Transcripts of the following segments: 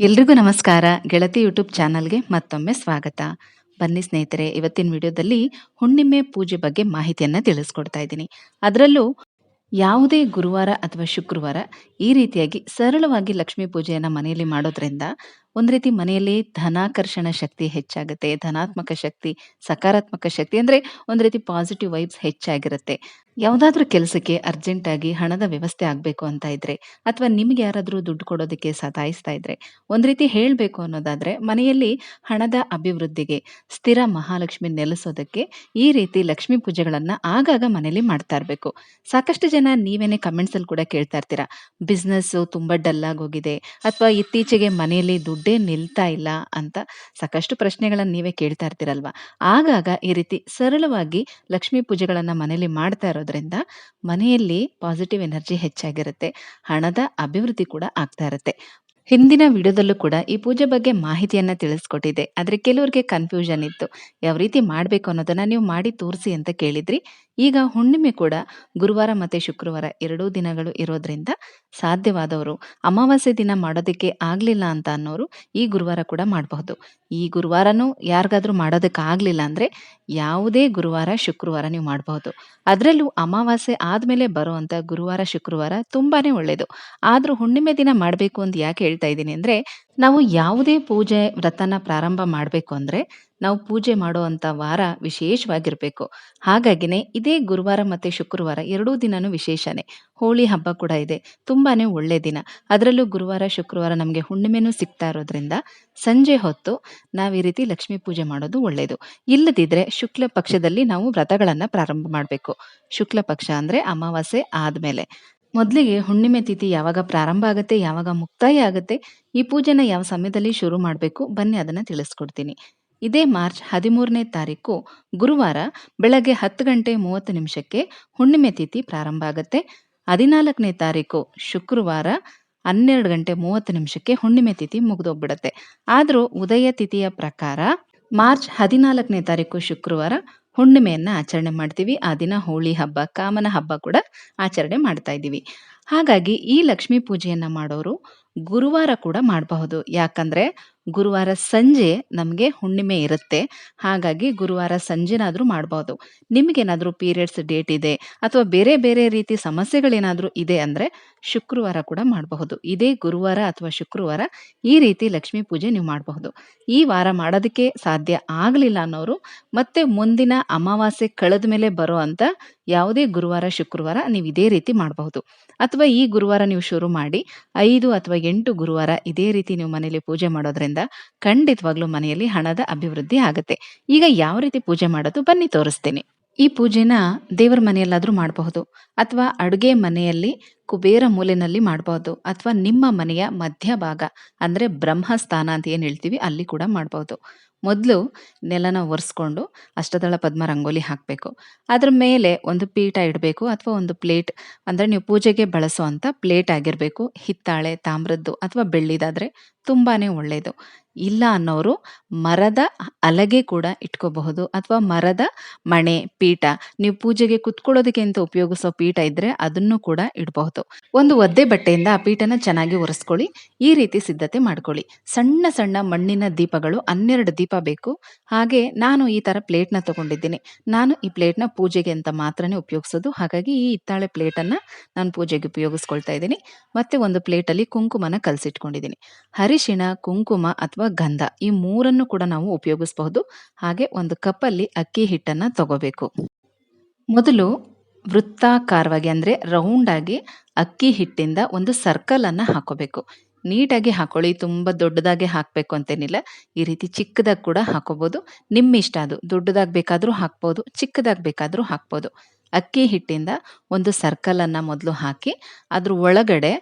ಎಲ್ರಿಗೂ ನಮಸ್ಕಾರ. ಗೆಳತಿ ಯೂಟ್ಯೂಬ್ ಚಾನಲ್ಗೆ ಮತ್ತೊಮ್ಮೆ ಸ್ವಾಗತ. ಬನ್ನಿ ಸ್ನೇಹಿತರೆ, ಇವತ್ತಿನ ವಿಡಿಯೋದಲ್ಲಿ ಹುಣ್ಣಿಮೆ ಪೂಜೆ ಬಗ್ಗೆ ಮಾಹಿತಿಯನ್ನು ತಿಳಿಸ್ಕೊಡ್ತಾ ಇದ್ದೀನಿ. ಅದರಲ್ಲೂ ಯಾವುದೇ ಗುರುವಾರ ಅಥವಾ ಶುಕ್ರವಾರ ಈ ರೀತಿಯಾಗಿ ಸರಳವಾಗಿ ಲಕ್ಷ್ಮೀ ಪೂಜೆಯನ್ನು ಮನೆಯಲ್ಲಿ ಮಾಡೋದ್ರಿಂದ ಒಂದ್ ರೀತಿ ಮನೆಯಲ್ಲಿ ಧನಾಕರ್ಷಣ ಶಕ್ತಿ ಹೆಚ್ಚಾಗುತ್ತೆ, ಧನಾತ್ಮಕ ಶಕ್ತಿ, ಸಕಾರಾತ್ಮಕ ಶಕ್ತಿ ಅಂದ್ರೆ ಒಂದ್ ರೀತಿ ಪಾಸಿಟಿವ್ ವೈಬ್ಸ್ ಹೆಚ್ಚಾಗಿರುತ್ತೆ. ಯಾವುದಾದ್ರೂ ಕೆಲಸಕ್ಕೆ ಅರ್ಜೆಂಟ್ ಆಗಿ ಹಣದ ವ್ಯವಸ್ಥೆ ಆಗ್ಬೇಕು ಅಂತ ಇದ್ರೆ ಅಥವಾ ನಿಮ್ಗೆ ಯಾರಾದ್ರೂ ದುಡ್ಡು ಕೊಡೋದಕ್ಕೆ ಸತಾಯಿಸ್ತಾ ಇದ್ರೆ, ಒಂದ್ ರೀತಿ ಹೇಳ್ಬೇಕು ಅನ್ನೋದಾದ್ರೆ ಮನೆಯಲ್ಲಿ ಹಣದ ಅಭಿವೃದ್ಧಿಗೆ, ಸ್ಥಿರ ಮಹಾಲಕ್ಷ್ಮಿ ನೆಲೆಸೋದಕ್ಕೆ ಈ ರೀತಿ ಲಕ್ಷ್ಮಿ ಪೂಜೆಗಳನ್ನ ಆಗಾಗ ಮನೆಯಲ್ಲಿ ಮಾಡ್ತಾ ಇರ್ಬೇಕು. ಸಾಕಷ್ಟು ಜನ ನೀವೇನೆ ಕಮೆಂಟ್ಸಲ್ಲಿ ಕೂಡ ಕೇಳ್ತಾ ಇರ್ತೀರಾ ಬಿಸ್ನೆಸ್ಸು ತುಂಬಾ ಡಲ್ ಆಗೋಗಿದೆ ಅಥವಾ ಇತ್ತೀಚೆಗೆ ಮನೆಯಲ್ಲಿ ದುಡ್ಡೇ ನಿಲ್ತಾ ಇಲ್ಲ ಅಂತ ಸಾಕಷ್ಟು ಪ್ರಶ್ನೆಗಳನ್ನು ನೀವೇ ಕೇಳ್ತಾ ಇರ್ತೀರಲ್ವಾ? ಆಗಾಗ ಈ ರೀತಿ ಸರಳವಾಗಿ ಲಕ್ಷ್ಮೀ ಪೂಜೆಗಳನ್ನು ಮನೆಯಲ್ಲಿ ಮಾಡ್ತಾ ಇರೋದ್ರಿಂದ ಮನೆಯಲ್ಲಿ ಪಾಸಿಟಿವ್ ಎನರ್ಜಿ ಹೆಚ್ಚಾಗಿರುತ್ತೆ, ಹಣದ ಅಭಿವೃದ್ಧಿ ಕೂಡ ಆಗ್ತಾ ಇರುತ್ತೆ. ಹಿಂದಿನ ವಿಡಿಯೋದಲ್ಲೂ ಕೂಡ ಈ ಪೂಜೆ ಬಗ್ಗೆ ಮಾಹಿತಿಯನ್ನ ತಿಳಿಸ್ಕೊಟ್ಟಿದ್ದೆ ಆದ್ರೆ ಕೆಲವರಿಗೆ ಕನ್ಫ್ಯೂಷನ್ ಇತ್ತು. ಯಾವ ರೀತಿ ಮಾಡ್ಬೇಕು ಅನ್ನೋದನ್ನ ನೀವು ಮಾಡಿ ತೋರಿಸಿ ಅಂತ ಕೇಳಿದ್ರಿ. ಈಗ ಹುಣ್ಣಿಮೆ ಕೂಡ ಗುರುವಾರ ಮತ್ತೆ ಶುಕ್ರವಾರ ಎರಡೂ ದಿನಗಳು ಇರೋದ್ರಿಂದ ಸಾಧ್ಯವಾದವರು ಅಮಾವಾಸ್ಯೆ ದಿನ ಮಾಡೋದಕ್ಕೆ ಆಗ್ಲಿಲ್ಲ ಅಂತ ಅನ್ನೋರು ಈ ಗುರುವಾರ ಕೂಡ ಮಾಡಬಹುದು. ಈ ಗುರುವಾರನೂ ಯಾರಿಗಾದರೂ ಮಾಡೋದಕ್ಕೆ ಆಗಲಿಲ್ಲ ಅಂದ್ರೆ ಯಾವುದೇ ಗುರುವಾರ, ಶುಕ್ರವಾರ ನೀವು ಮಾಡಬಹುದು. ಅದರಲ್ಲೂ ಅಮಾವಾಸ್ಯೆ ಆದ್ಮೇಲೆ ಬರುವಂತ ಗುರುವಾರ, ಶುಕ್ರವಾರ ತುಂಬಾನೇ ಒಳ್ಳೇದು. ಆದ್ರೂ ಹುಣ್ಣಿಮೆ ದಿನ ಮಾಡಬೇಕು ಅಂತ ಯಾಕೆ ಹೇಳ್ತಾ ಇದ್ದೀನಿ ಅಂದ್ರೆ, ನಾವು ಯಾವುದೇ ಪೂಜೆ ವ್ರತನ ಪ್ರಾರಂಭ ಮಾಡಬೇಕು ಅಂದ್ರೆ, ನಾವು ಪೂಜೆ ಮಾಡುವಂತ ವಾರ ವಿಶೇಷವಾಗಿರ್ಬೇಕು. ಹಾಗಾಗಿನೇ ಇದೇ ಗುರುವಾರ ಮತ್ತೆ ಶುಕ್ರವಾರ ಎರಡೂ ದಿನನೂ ವಿಶೇಷನೇ. ಹೋಳಿ ಹಬ್ಬ ಕೂಡ ಇದೆ. ತುಂಬಾನೇ ಒಳ್ಳೆ ದಿನ. ಅದರಲ್ಲೂ ಗುರುವಾರ, ಶುಕ್ರವಾರ ನಮಗೆ ಹುಣ್ಣಿಮೆನೂ ಸಿಗ್ತಾ ಇರೋದ್ರಿಂದ, ಸಂಜೆ ಹೊತ್ತು ನಾವು ಈ ರೀತಿ ಲಕ್ಷ್ಮೀ ಪೂಜೆ ಮಾಡೋದು ಒಳ್ಳೆಯದು ಇಲ್ಲದಿದ್ರೆ ಶುಕ್ಲ ಪಕ್ಷದಲ್ಲಿ ನಾವು ವ್ರತಗಳನ್ನ ಪ್ರಾರಂಭ ಮಾಡಬೇಕು. ಶುಕ್ಲ ಪಕ್ಷ ಅಂದ್ರೆ ಅಮಾವಾಸ್ಯೆ ಆದ್ಮೇಲೆ. ಮೊದಲಿಗೆ ಹುಣ್ಣಿಮೆ ತಿಥಿ ಯಾವಾಗ ಪ್ರಾರಂಭ ಆಗುತ್ತೆ, ಯಾವಾಗ ಮುಕ್ತಾಯ ಆಗುತ್ತೆ, ಈ ಪೂಜೆನ ಯಾವ ಸಮಯದಲ್ಲಿ ಶುರು ಮಾಡಬೇಕು, ಬನ್ನಿ ಅದನ್ನ ತಿಳಿಸ್ಕೊಡ್ತೀನಿ. ಇದೇ ಮಾರ್ಚ್ ಹದಿಮೂರನೇ ತಾರೀಕು, ಗುರುವಾರ ಬೆಳಗ್ಗೆ ಹತ್ತು ಗಂಟೆ ಮೂವತ್ತು ನಿಮಿಷಕ್ಕೆ ಹುಣ್ಣಿಮೆ ತಿಥಿ ಪ್ರಾರಂಭ ಆಗುತ್ತೆ. ಹದಿನಾಲ್ಕನೇ ತಾರೀಕು, ಶುಕ್ರವಾರ ಹನ್ನೆರಡು ಗಂಟೆ ಮೂವತ್ತು ನಿಮಿಷಕ್ಕೆ ಹುಣ್ಣಿಮೆ ತಿಥಿ ಮುಗಿದೋಗ್ಬಿಡತ್ತೆ. ಆದರೂ ಉದಯ ತಿಥಿಯ ಪ್ರಕಾರ ಮಾರ್ಚ್ ಹದಿನಾಲ್ಕನೇ ತಾರೀಕು, ಶುಕ್ರವಾರ ಹುಣ್ಣಿಮೆಯನ್ನ ಆಚರಣೆ ಮಾಡ್ತೀವಿ. ಆ ದಿನ ಹೋಳಿ ಹಬ್ಬ, ಕಾಮನ ಹಬ್ಬ ಕೂಡ ಆಚರಣೆ ಮಾಡ್ತಾ ಇದ್ದೀವಿ. ಹಾಗಾಗಿ ಈ ಲಕ್ಷ್ಮೀ ಪೂಜೆಯನ್ನ ಮಾಡೋರು ಗುರುವಾರ ಕೂಡ ಮಾಡಬಹುದು. ಯಾಕಂದ್ರೆ ಗುರುವಾರ ಸಂಜೆ ನಮಗೆ ಹುಣ್ಣಿಮೆ ಇರುತ್ತೆ. ಹಾಗಾಗಿ ಗುರುವಾರ ಸಂಜೆನಾದರೂ ಮಾಡ್ಬೋದು. ನಿಮಗೇನಾದರೂ ಪೀರಿಯಡ್ಸ್ ಡೇಟ್ ಇದೆ ಅಥವಾ ಬೇರೆ ಬೇರೆ ರೀತಿ ಸಮಸ್ಯೆಗಳೇನಾದರೂ ಇದೆ ಅಂದ್ರೆ ಶುಕ್ರವಾರ ಕೂಡ ಮಾಡಬಹುದು. ಇದೇ ಗುರುವಾರ ಅಥವಾ ಶುಕ್ರವಾರ ಈ ರೀತಿ ಲಕ್ಷ್ಮೀ ಪೂಜೆ ನೀವು ಮಾಡಬಹುದು. ಈ ವಾರ ಮಾಡೋದಕ್ಕೆ ಸಾಧ್ಯ ಆಗಲಿಲ್ಲ ಅನ್ನೋರು ಮತ್ತೆ ಮುಂದಿನ ಅಮಾವಾಸ್ಯೆ ಕಳೆದ ಮೇಲೆ ಬರೋ ಅಂತ ಯಾವುದೇ ಗುರುವಾರ, ಶುಕ್ರವಾರ ನೀವು ಇದೇ ರೀತಿ ಮಾಡಬಹುದು. ಅಥವಾ ಈ ಗುರುವಾರ ನೀವು ಶುರು ಮಾಡಿ ಐದು ಅಥವಾ ಎಂಟು ಗುರುವಾರ ಇದೇ ರೀತಿ ನೀವು ಮನೇಲಿ ಪೂಜೆ ಮಾಡೋದ್ರಿಂದ ಖಂಡಿತವಾಗ್ಲೂ ಮನೆಯಲ್ಲಿ ಹಣದ ಅಭಿವೃದ್ಧಿ ಆಗುತ್ತೆ. ಈಗ ಯಾವ ರೀತಿ ಪೂಜೆ ಮಾಡೋದು ಬನ್ನಿ ತೋರಿಸ್ತೀನಿ. ಈ ಪೂಜೆನ ದೇವರ ಮನೆಯಲ್ಲಾದರೂ ಮಾಡಬಹುದು, ಅಥವಾ ಅಡುಗೆ ಮನೆಯಲ್ಲಿ ಕುಬೇರ ಮೂಲೆನಲ್ಲಿ ಮಾಡಬಹುದು, ಅಥವಾ ನಿಮ್ಮ ಮನೆಯ ಮಧ್ಯಭಾಗ, ಅಂದ್ರೆ ಬ್ರಹ್ಮಸ್ಥಾನ ಅಂತ ಏನ್ ಹೇಳ್ತೀವಿ, ಅಲ್ಲಿ ಕೂಡ ಮಾಡಬಹುದು. ಮೊದಲು ನೆಲನ ಒರೆಸ್ಕೊಂಡು ಅಷ್ಟದಳ ಪದ್ಮ ರಂಗೋಲಿ ಹಾಕಬೇಕು. ಅದ್ರ ಮೇಲೆ ಒಂದು ಪೀಠ ಇಡಬೇಕು, ಅಥವಾ ಒಂದು ಪ್ಲೇಟ್, ಅಂದ್ರೆ ನೀವು ಪೂಜೆಗೆ ಬಳಸುವಂಥ ಪ್ಲೇಟ್ ಆಗಿರಬೇಕು. ಹಿತ್ತಾಳೆ, ತಾಮ್ರದ್ದು, ಅಥವಾ ಬೆಳ್ಳಿದಾದ್ರೆ ತುಂಬಾನೇ ಒಳ್ಳೆಯದು ಇಲ್ಲ ಅನ್ನೋರು ಮರದ ಅಲಗೆ ಕೂಡ ಇಟ್ಕೋಬಹುದು ಅಥವಾ ಮರದ ಮಣೆ, ಪೀಠ. ನೀವು ಪೂಜೆಗೆ ಕುತ್ಕೊಳ್ಳೋದಕ್ಕೆ ಅಂತ ಉಪಯೋಗಿಸೋ ಪೀಠ ಇದ್ರೆ ಅದನ್ನು ಕೂಡ ಇಡಬಹುದು. ಒಂದು ಒದ್ದೆ ಬಟ್ಟೆಯಿಂದ ಆ ಪೀಠನ ಚೆನ್ನಾಗಿ ಒರೆಸ್ಕೊಳ್ಳಿ. ಈ ರೀತಿ ಸಿದ್ಧತೆ ಮಾಡ್ಕೊಳ್ಳಿ. ಸಣ್ಣ ಸಣ್ಣ ಮಣ್ಣಿನ ದೀಪಗಳು, ಹನ್ನೆರಡು ದೀಪ ಬೇಕು. ಹಾಗೆ ನಾನು ಈ ತರ ಪ್ಲೇಟ್ನ ತಗೊಂಡಿದ್ದೀನಿ. ನಾನು ಈ ಪ್ಲೇಟ್ನ ಪೂಜೆಗೆ ಅಂತ ಮಾತ್ರನೇ ಉಪಯೋಗಿಸೋದು. ಹಾಗಾಗಿ ಈ ಹಿತ್ತಾಳೆ ಪ್ಲೇಟ್ ಅನ್ನ ನಾನು ಪೂಜೆಗೆ ಉಪಯೋಗಿಸ್ಕೊಳ್ತಾ ಇದ್ದೀನಿ. ಮತ್ತೆ ಒಂದು ಪ್ಲೇಟ್ ಅಲ್ಲಿ ಕುಂಕುಮನ ಕಲಸಿಟ್ಕೊಂಡಿದ್ದೀನಿ. ಅರಿಶಿಣ ಕುಂಕುಮ ಅಥವಾ ಗಂಧ ಈ ಮೂರನ್ನು ಕೂಡ ನಾವು ಉಪಯೋಗಿಸಬಹುದು. ಹಾಗೆ ಒಂದು ಕಪ್ಪಲ್ಲಿ ಅಕ್ಕಿ ಹಿಟ್ಟನ್ನ ತಗೋಬೇಕು. ಮೊದಲು ವೃತ್ತಾಕಾರವಾಗಿ ಅಂದ್ರೆ ರೌಂಡಾಗಿ ಅಕ್ಕಿ ಹಿಟ್ಟಿಂದ ಒಂದು ಸರ್ಕಲ್ ಅನ್ನ ಹಾಕೋಬೇಕು. ನೀಟಾಗಿ ಹಾಕೊಳ್ಳಿ, ತುಂಬಾ ದೊಡ್ಡದಾಗಿ ಹಾಕ್ಬೇಕು ಅಂತೇನಿಲ್ಲ. ಈ ರೀತಿ ಚಿಕ್ಕದಾಗಿ ಕೂಡ ಹಾಕೋಬಹುದು ನಿಮ್ಮ ಇಷ್ಟ ಅದು. ದೊಡ್ಡದಾಗಿ ಬೇಕಾದರೂ ಹಾಕ್ಬೋದು ಚಿಕ್ಕದಾಗಿ ಬೇಕಾದರೂ ಹಾಕ್ಬೋದು. ಅಕ್ಕಿ ಹಿಟ್ಟಿಂದ ಒಂದು ಸರ್ಕಲ್ ಅನ್ನ ಮೊದಲು ಹಾಕಿ, ಅದ್ರ ಒಳಗಡೆ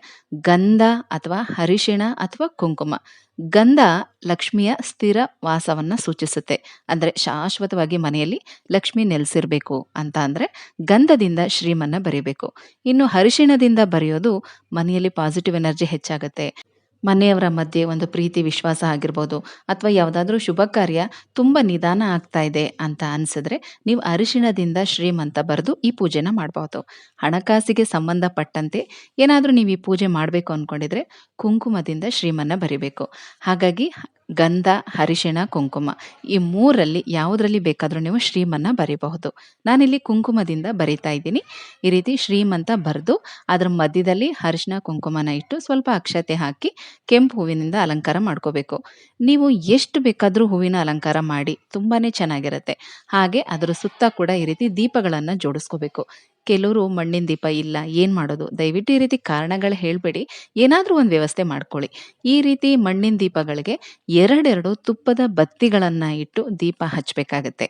ಗಂಧ ಅಥವಾ ಅರಿಶಿಣ ಅಥವಾ ಕುಂಕುಮ. ಗಂಧ ಲಕ್ಷ್ಮಿಯ ಸ್ಥಿರ ವಾಸವನ್ನು ಸೂಚಿಸುತ್ತೆ. ಅಂದ್ರೆ ಶಾಶ್ವತವಾಗಿ ಮನೆಯಲ್ಲಿ ಲಕ್ಷ್ಮಿ ನೆಲೆಸಿರ್ಬೇಕು ಅಂತ ಅಂದರೆ ಗಂಧದಿಂದ ಶ್ರೀಮನ್ನ ಬರೀಬೇಕು. ಇನ್ನು ಅರಿಶಿಣದಿಂದ ಬರೆಯೋದು ಮನೆಯಲ್ಲಿ ಪಾಸಿಟಿವ್ ಎನರ್ಜಿ ಹೆಚ್ಚಾಗುತ್ತೆ. ಮನೆಯವರ ಮಧ್ಯೆ ಒಂದು ಪ್ರೀತಿ, ವಿಶ್ವಾಸ ಆಗಿರ್ಬೋದು ಅಥವಾ ಯಾವುದಾದ್ರೂ ಶುಭ ಕಾರ್ಯ ತುಂಬ ನಿಧಾನ ಆಗ್ತಾ ಇದೆ ಅಂತ ಅನ್ಸಿದ್ರೆ ನೀವು ಅರಿಶಿಣದಿಂದ ಶ್ರೀಮಂತ ಬರೆದು ಈ ಪೂಜೆನ ಮಾಡಬಹುದು ಹಣಕಾಸಿಗೆ ಸಂಬಂಧಪಟ್ಟಂತೆ ಏನಾದರೂ ನೀವು ಈ ಪೂಜೆ ಮಾಡಬೇಕು ಅಂದ್ಕೊಂಡಿದ್ರೆ ಕುಂಕುಮದಿಂದ ಶ್ರೀಮನ್ನ ಬರಿಬೇಕು. ಹಾಗಾಗಿ ಗಂಧ, ಅರಿಶಿಣ, ಕುಂಕುಮ. ಈ ಮೂರಲ್ಲಿ ಯಾವುದರಲ್ಲಿ ಬೇಕಾದರೂ ನೀವು ಶ್ರೀಮನ್ನ ಬರೀಬಹುದು. ನಾನಿಲ್ಲಿ ಕುಂಕುಮದಿಂದ ಬರಿತಾ ಇದ್ದೀನಿ. ಈ ರೀತಿ ಶ್ರೀಮಂತ ಬರೆದು ಅದರ ಮಧ್ಯದಲ್ಲಿ ಅರಿಶಿಣ, ಕುಂಕುಮನ ಇಟ್ಟು ಸ್ವಲ್ಪ ಅಕ್ಷತೆ ಹಾಕಿ ಕೆಂಪು ಹೂವಿನಿಂದ ಅಲಂಕಾರ ಮಾಡ್ಕೋಬೇಕು. ನೀವು ಎಷ್ಟು ಬೇಕಾದರೂ ಹೂವಿನ ಅಲಂಕಾರ ಮಾಡಿ ತುಂಬಾ ಚೆನ್ನಾಗಿರುತ್ತೆ. ಹಾಗೆ ಅದರ ಸುತ್ತ ಕೂಡ ಈ ರೀತಿ ದೀಪಗಳನ್ನು ಜೋಡಿಸ್ಕೋಬೇಕು. ಕೆಲವರು ಮಣ್ಣಿನ ದೀಪ ಇಲ್ಲ, ಏನು ಮಾಡೋದು? ದಯವಿಟ್ಟು ಈ ರೀತಿ ಕಾರಣಗಳು ಹೇಳಬೇಡಿ. ಏನಾದರೂ ಒಂದು ವ್ಯವಸ್ಥೆ ಮಾಡ್ಕೊಳ್ಳಿ. ಈ ರೀತಿ ಮಣ್ಣಿನ ದೀಪಗಳಿಗೆ ಎರಡೆರಡು ತುಪ್ಪದ ಬತ್ತಿಗಳನ್ನು ಇಟ್ಟು ದೀಪ ಹಚ್ಚಬೇಕಾಗತ್ತೆ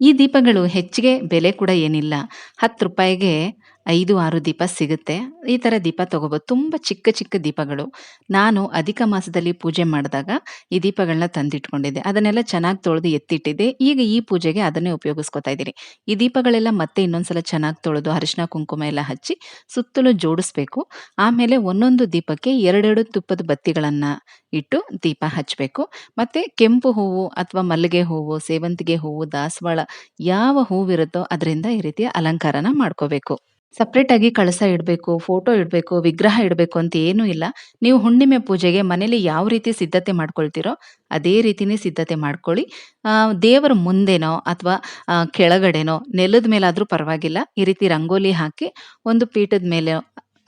ಈ ದೀಪಗಳು ಹೆಚ್ಚಿಗೆ ಬೆಲೆ ಕೂಡ ಏನಿಲ್ಲ. ಹತ್ತು ರೂಪಾಯಿಗೆ ಐದು ಆರು ದೀಪ ಸಿಗುತ್ತೆ. ಈ ಥರ ದೀಪ ತೊಗೋಬೋದು. ತುಂಬ ಚಿಕ್ಕ ಚಿಕ್ಕ ದೀಪಗಳು. ನಾನು ಅಧಿಕ ಮಾಸದಲ್ಲಿ ಪೂಜೆ ಮಾಡಿದಾಗ ಈ ದೀಪಗಳನ್ನ ತಂದಿಟ್ಕೊಂಡಿದ್ದೆ. ಅದನ್ನೆಲ್ಲ ಚೆನ್ನಾಗಿ ತೊಳೆದು ಎತ್ತಿಟ್ಟಿದ್ದೆ. ಈಗ ಈ ಪೂಜೆಗೆ ಅದನ್ನೇ ಉಪಯೋಗಿಸ್ಕೊತಾ ಇದ್ದೀನಿ. ಈ ದೀಪಗಳೆಲ್ಲ ಮತ್ತೆ ಇನ್ನೊಂದ್ಸಲ ಚೆನ್ನಾಗಿ ತೊಳೆದು ಅರಿಶಿನ ಕುಂಕುಮ ಎಲ್ಲ ಹಚ್ಚಿ ಸುತ್ತಲೂ ಜೋಡಿಸ್ಬೇಕು. ಆಮೇಲೆ ಒಂದೊಂದು ದೀಪಕ್ಕೆ ಎರಡೆರಡು ತುಪ್ಪದ ಬತ್ತಿಗಳನ್ನು ಇಟ್ಟು ದೀಪ ಹಚ್ಚಬೇಕು. ಮತ್ತು ಕೆಂಪು ಹೂವು ಅಥವಾ ಮಲ್ಲಿಗೆ ಹೂವು, ಸೇವಂತಿಗೆ ಹೂವು, ದಾಸವಾಳ ಯಾವ ಹೂವಿರುತ್ತೋ ಅದರಿಂದ ಈ ರೀತಿಯ ಅಲಂಕಾರನ ಮಾಡ್ಕೋಬೇಕು. ಸಪ್ರೇಟ್ ಆಗಿ ಕಳಸ ಇಡಬೇಕು ಫೋಟೋ ಇಡಬೇಕು, ವಿಗ್ರಹ ಇಡಬೇಕು ಅಂತ ಏನೂ ಇಲ್ಲ. ನೀವು ಹುಣ್ಣಿಮೆ ಪೂಜೆಗೆ ಮನೇಲಿ ಯಾವ ರೀತಿ ಸಿದ್ಧತೆ ಮಾಡ್ಕೊಳ್ತೀರೋ ಅದೇ ರೀತಿನೇ ಸಿದ್ಧತೆ ಮಾಡ್ಕೊಳ್ಳಿ. ದೇವರ ಮುಂದೆನೋ ಅಥವಾ ಕೆಳಗಡೆನೋ ನೆಲದ ಮೇಲಾದರೂ ಪರವಾಗಿಲ್ಲ. ಈ ರೀತಿ ರಂಗೋಲಿ ಹಾಕಿ ಒಂದು ಪೀಠದ ಮೇಲೆ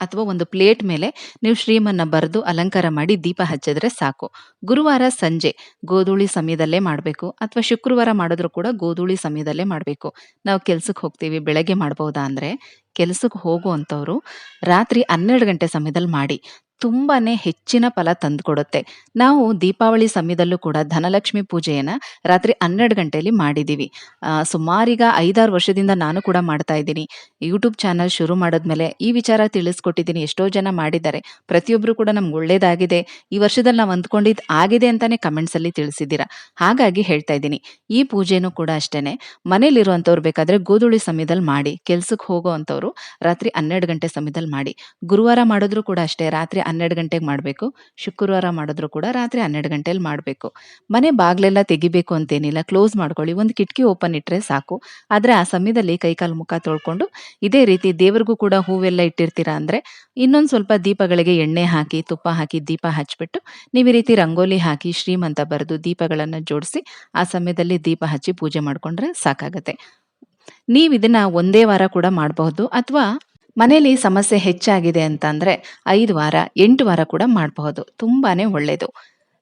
ಅಥವಾ ಒಂದು ಪ್ಲೇಟ್ ಮೇಲೆ ನೀವು ಶ್ರೀಮನ್ನ ಬರೆದು ಅಲಂಕಾರ ಮಾಡಿ ದೀಪ ಹಚ್ಚಿದ್ರೆ ಸಾಕು. ಗುರುವಾರ ಸಂಜೆ ಗೋಧೂಳಿ ಸಮಯದಲ್ಲೇ ಮಾಡಬೇಕು ಅಥವಾ ಶುಕ್ರವಾರ ಮಾಡಿದ್ರು ಕೂಡ ಗೋಧೂಳಿ ಸಮಯದಲ್ಲೇ ಮಾಡಬೇಕು. ನಾವು ಕೆಲ್ಸಕ್ಕೆ ಹೋಗ್ತೀವಿ, ಬೆಳಗ್ಗೆ ಮಾಡ್ಬೋದಾ ಅಂದರೆ ಕೆಲಸಕ್ಕೆ ಹೋಗುವಂಥವ್ರು ರಾತ್ರಿ ಹನ್ನೆರಡು ಗಂಟೆ ಸಮಯದಲ್ಲಿ ಮಾಡಿ. ತುಂಬಾನೇ ಹೆಚ್ಚಿನ ಫಲ ತಂದುಕೊಡುತ್ತೆ. ನಾವು ದೀಪಾವಳಿ ಸಮಯದಲ್ಲೂ ಕೂಡ ಧನಲಕ್ಷ್ಮಿ ಪೂಜೆಯನ್ನು ರಾತ್ರಿ ಹನ್ನೆರಡು ಗಂಟೆಯಲ್ಲಿ ಮಾಡಿದ್ದೀವಿ ಸುಮಾರೀಗ ಐದಾರು ವರ್ಷದಿಂದ ನಾನು ಕೂಡ ಮಾಡ್ತಾ ಇದ್ದೀನಿ. ಯೂಟ್ಯೂಬ್ ಚಾನಲ್ ಶುರು ಮಾಡಿದ್ಮೇಲೆ ಈ ವಿಚಾರ ತಿಳಿಸ್ಕೊಟ್ಟಿದ್ದೀನಿ. ಎಷ್ಟೋ ಜನ ಮಾಡಿದ್ದಾರೆ. ಪ್ರತಿಯೊಬ್ಬರು ಕೂಡ ನಮ್ಗೆ ಒಳ್ಳೇದಾಗಿದೆ. ಈ ವರ್ಷದಲ್ಲಿ ನಾವು ಅಂದ್ಕೊಂಡಿದ್ದು ಆಗಿದೆ ಅಂತಾನೆ ಕಮೆಂಟ್ಸಲ್ಲಿ ತಿಳಿಸಿದ್ದೀರಾ. ಹಾಗಾಗಿ ಹೇಳ್ತಾ ಇದ್ದೀನಿ. ಈ ಪೂಜೆನೂ ಕೂಡ ಅಷ್ಟೇನೆ. ಮನೇಲಿರುವಂಥವ್ರು ಬೇಕಾದರೆ ಗೋಧುಳಿ ಸಮಯದಲ್ಲಿ ಮಾಡಿ ಕೆಲ್ಸಕ್ಕೆ ಹೋಗೋವಂಥವ್ರು ರಾತ್ರಿ ಹನ್ನೆರಡು ಗಂಟೆ ಸಮಯದಲ್ಲಿ ಮಾಡಿ. ಗುರುವಾರ ಮಾಡಿದ್ರು ಕೂಡ ಅಷ್ಟೇ. ರಾತ್ರಿ ಹನ್ನೆರಡು ಗಂಟೆಗೆ ಮಾಡಬೇಕು. ಶುಕ್ರವಾರ ಮಾಡಿದ್ರು ಕೂಡ ರಾತ್ರಿ ಹನ್ನೆರಡು ಗಂಟೆಯಲ್ಲಿ ಮಾಡಬೇಕು. ಮನೆ ಬಾಗಿಲೆಲ್ಲ ತೆಗಿಬೇಕು ಅಂತೇನಿಲ್ಲ. ಕ್ಲೋಸ್ ಮಾಡ್ಕೊಳ್ಳಿ. ಒಂದು ಕಿಟಕಿ ಓಪನ್ ಇಟ್ಟರೆ ಸಾಕು. ಆದರೆ ಆ ಸಮಯದಲ್ಲಿ ಕೈಕಾಲು ಮುಖ ತೊಳ್ಕೊಂಡು ಇದೇ ರೀತಿ ದೇವರಿಗೂ ಕೂಡ ಹೂವೆಲ್ಲ ಇಟ್ಟಿರ್ತೀರಾ ಅಂದರೆ ಇನ್ನೊಂದು ಸ್ವಲ್ಪ ದೀಪಗಳಿಗೆ ಎಣ್ಣೆ ಹಾಕಿ, ತುಪ್ಪ ಹಾಕಿ, ದೀಪ ಹಚ್ಚಿಬಿಟ್ಟು ನೀವು ಈ ರೀತಿ ರಂಗೋಲಿ ಹಾಕಿ, ಶ್ರೀಮಂತ ಬರೆದು ದೀಪಗಳನ್ನು ಜೋಡಿಸಿ ಆ ಸಮಯದಲ್ಲಿ ದೀಪ ಹಚ್ಚಿ ಪೂಜೆ ಮಾಡಿಕೊಂಡ್ರೆ ಸಾಕಾಗತ್ತೆ. ನೀವು ಇದನ್ನ ಒಂದೇ ವಾರ ಕೂಡ ಮಾಡಬಹುದು. ಅಥವಾ ಮನೇಲಿ ಸಮಸ್ಯೆ ಹೆಚ್ಚಾಗಿದೆ ಅಂತಂದ್ರೆ ಐದು ವಾರ, ಎಂಟು ವಾರ ಕೂಡ ಮಾಡಬಹುದು. ತುಂಬಾನೇ ಒಳ್ಳೆಯದು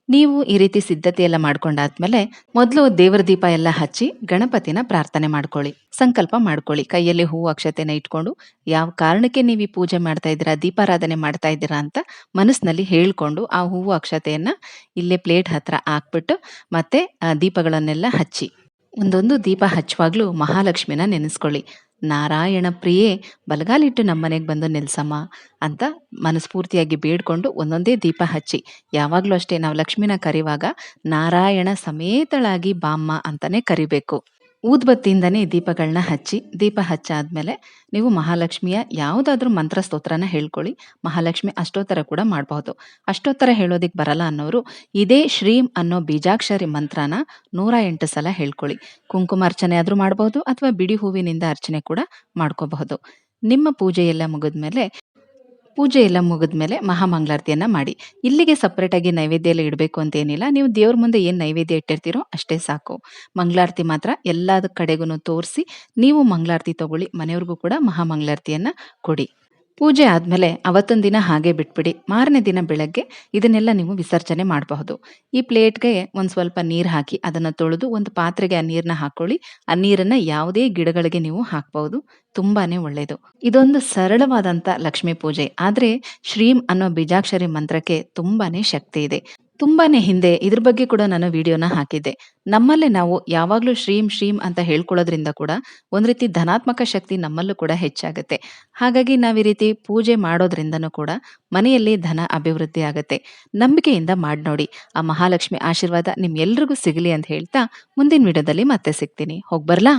ನೀವು ಈ ರೀತಿ ಸಿದ್ಧತೆ ಎಲ್ಲ ಮಾಡ್ಕೊಂಡಾದ್ಮೇಲೆ ಮೊದಲು ದೇವರ ದೀಪ ಎಲ್ಲ ಹಚ್ಚಿ ಗಣಪತಿನ ಪ್ರಾರ್ಥನೆ ಮಾಡ್ಕೊಳ್ಳಿ. ಸಂಕಲ್ಪ ಮಾಡ್ಕೊಳ್ಳಿ. ಕೈಯಲ್ಲಿ ಹೂವು ಅಕ್ಷತೆನ ಇಟ್ಕೊಂಡು ಯಾವ ಕಾರಣಕ್ಕೆ ನೀವು ಈ ಪೂಜೆ ಮಾಡ್ತಾ ಇದ್ದೀರಾ, ದೀಪಾರಾಧನೆ ಮಾಡ್ತಾ ಇದ್ದೀರಾ ಅಂತ ಮನಸ್ಸಿನಲ್ಲಿ ಹೇಳ್ಕೊಂಡು ಆ ಹೂವು ಅಕ್ಷತೆಯನ್ನ ಇಲ್ಲೇ ಪ್ಲೇಟ್ ಹತ್ರ ಹಾಕ್ಬಿಟ್ಟು ಮತ್ತೆ ದೀಪಗಳನ್ನೆಲ್ಲ ಹಚ್ಚಿ. ಒಂದೊಂದು ದೀಪ ಹಚ್ಚುವಾಗ್ಲೂ ಮಹಾಲಕ್ಷ್ಮಿನ ನೆನೆಸ್ಕೊಳ್ಳಿ. ನಾರಾಯಣ ಪ್ರಿಯೆ, ಬಲಗಾಲಿಟ್ಟು ನಮ್ಮನೆಗೆ ಬಂದು ನಿಲ್ಸಮ್ಮ ಅಂತ ಮನಸ್ಫೂರ್ತಿಯಾಗಿ ಬೇಡ್ಕೊಂಡು ಒಂದೊಂದೇ ದೀಪ ಹಚ್ಚಿ. ಯಾವಾಗಲೂ ಅಷ್ಟೇ ನಾವು ಲಕ್ಷ್ಮಿನ ಕರೆಯುವಾಗ ನಾರಾಯಣ ಸಮೇತಳಾಗಿ ಬಾಮ್ಮ ಅಂತಾನೆ ಕರಿಬೇಕು. ಊದ್ಬತ್ತಿಯಿಂದನೇ ದೀಪಗಳನ್ನ ಹಚ್ಚಿ, ದೀಪ ಹಚ್ಚಾದ್ಮೇಲೆ ನೀವು ಮಹಾಲಕ್ಷ್ಮಿಯ ಯಾವುದಾದ್ರೂ ಮಂತ್ರ ಸ್ತೋತ್ರನ ಹೇಳ್ಕೊಳ್ಳಿ. ಮಹಾಲಕ್ಷ್ಮಿ ಅಷ್ಟೋತ್ತರ ಕೂಡ ಮಾಡಬಹುದು. ಅಷ್ಟೋತ್ತರ ಹೇಳೋದಿಕ್ಕೆ ಬರಲ್ಲ ಅನ್ನೋರು ಇದೇ ಶ್ರೀಂ ಅನ್ನೋ ಬೀಜಾಕ್ಷರಿ ಮಂತ್ರನ ನೂರ ಎಂಟು ಸಲ ಹೇಳ್ಕೊಳ್ಳಿ. ಕುಂಕುಮ ಅರ್ಚನೆ ಆದರೂ ಮಾಡಬಹುದು ಅಥವಾ ಬಿಡಿ ಹೂವಿನಿಂದ ಅರ್ಚನೆ ಕೂಡ ಮಾಡ್ಕೋಬಹುದು. ನಿಮ್ಮ ಪೂಜೆ ಎಲ್ಲ ಮುಗಿದ್ಮೇಲೆ ಪೂಜೆ ಎಲ್ಲ ಮುಗಿದ್ಮೇಲೆ ಮಹಾಮಂಗಳಾರತಿಯನ್ನ ಮಾಡಿ. ಇಲ್ಲಿಗೆ ಸಪ್ರೇಟ್ ಆಗಿ ನೈವೇದ್ಯ ಎಲ್ಲ ಇಡಬೇಕು ಅಂತ ಏನಿಲ್ಲ. ನೀವು ದೇವ್ರ ಮುಂದೆ ಏನು ನೈವೇದ್ಯ ಇಟ್ಟಿರ್ತೀರೋ ಅಷ್ಟೇ ಸಾಕು. ಮಂಗಳಾರತಿ ಮಾತ್ರ ಎಲ್ಲದ ಕಡೆಗೂ ತೋರಿಸಿ ನೀವು ಮಂಗಳಾರತಿ ತಗೊಳ್ಳಿ. ಮನೆಯವ್ರಿಗೂ ಕೂಡ ಮಹಾಮಂಗಳಾರತಿಯನ್ನ ಕೊಡಿ. ಪೂಜೆ ಆದಮೇಲೆ ಅವತ್ತೊಂದು ದಿನ ಹಾಗೆ ಬಿಟ್ಬಿಡಿ. ಮಾರನೇ ದಿನ ಬೆಳಗ್ಗೆ ಇದನ್ನೆಲ್ಲ ನೀವು ವಿಸರ್ಜನೆ ಮಾಡಬಹುದು. ಈ ಪ್ಲೇಟ್ಗೆ ಒಂದು ಸ್ವಲ್ಪ ನೀರು ಹಾಕಿ ಅದನ್ನು ತೊಳೆದು ಒಂದು ಪಾತ್ರೆಗೆ ಆ ನೀರನ್ನ ಹಾಕೊಳ್ಳಿ. ಆ ನೀರನ್ನ ಯಾವುದೇ ಗಿಡಗಳಿಗೆ ನೀವು ಹಾಕಬಹುದು. ತುಂಬಾನೇ ಒಳ್ಳೆಯದು ಇದೊಂದು ಸರಳವಾದಂಥ ಲಕ್ಷ್ಮೀ ಪೂಜೆ. ಆದ್ರೆ ಶ್ರೀಂ ಅನ್ನೋ ಬೀಜಾಕ್ಷರಿ ಮಂತ್ರಕ್ಕೆ ತುಂಬಾನೇ ಶಕ್ತಿ ಇದೆ. ತುಂಬಾನೇ ಹಿಂದೆ ಇದ್ರ ಬಗ್ಗೆ ಕೂಡ ನಾನು ವಿಡಿಯೋನ ಹಾಕಿದ್ದೆ. ನಮ್ಮಲ್ಲೇ ನಾವು ಯಾವಾಗ್ಲೂ ಶ್ರೀಂ ಶ್ರೀಂ ಅಂತ ಹೇಳ್ಕೊಳ್ಳೋದ್ರಿಂದ ಕೂಡ ಒಂದ್ ರೀತಿ ಧನಾತ್ಮಕ ಶಕ್ತಿ ನಮ್ಮಲ್ಲೂ ಕೂಡ ಹೆಚ್ಚಾಗುತ್ತೆ. ಹಾಗಾಗಿ ನಾವ್ ಈ ರೀತಿ ಪೂಜೆ ಮಾಡೋದ್ರಿಂದನೂ ಕೂಡ ಮನೆಯಲ್ಲಿ ಧನ ಅಭಿವೃದ್ಧಿ ಆಗುತ್ತೆ. ನಂಬಿಕೆಯಿಂದ ಮಾಡಿ ನೋಡಿ. ಆ ಮಹಾಲಕ್ಷ್ಮಿ ಆಶೀರ್ವಾದ ನಿಮ್ ಎಲ್ರಿಗೂ ಸಿಗಲಿ ಅಂತ ಹೇಳ್ತಾ ಮುಂದಿನ ವಿಡಿಯೋದಲ್ಲಿ ಮತ್ತೆ ಸಿಗ್ತೀನಿ. ಹೋಗ್ಬರ್ಲಾ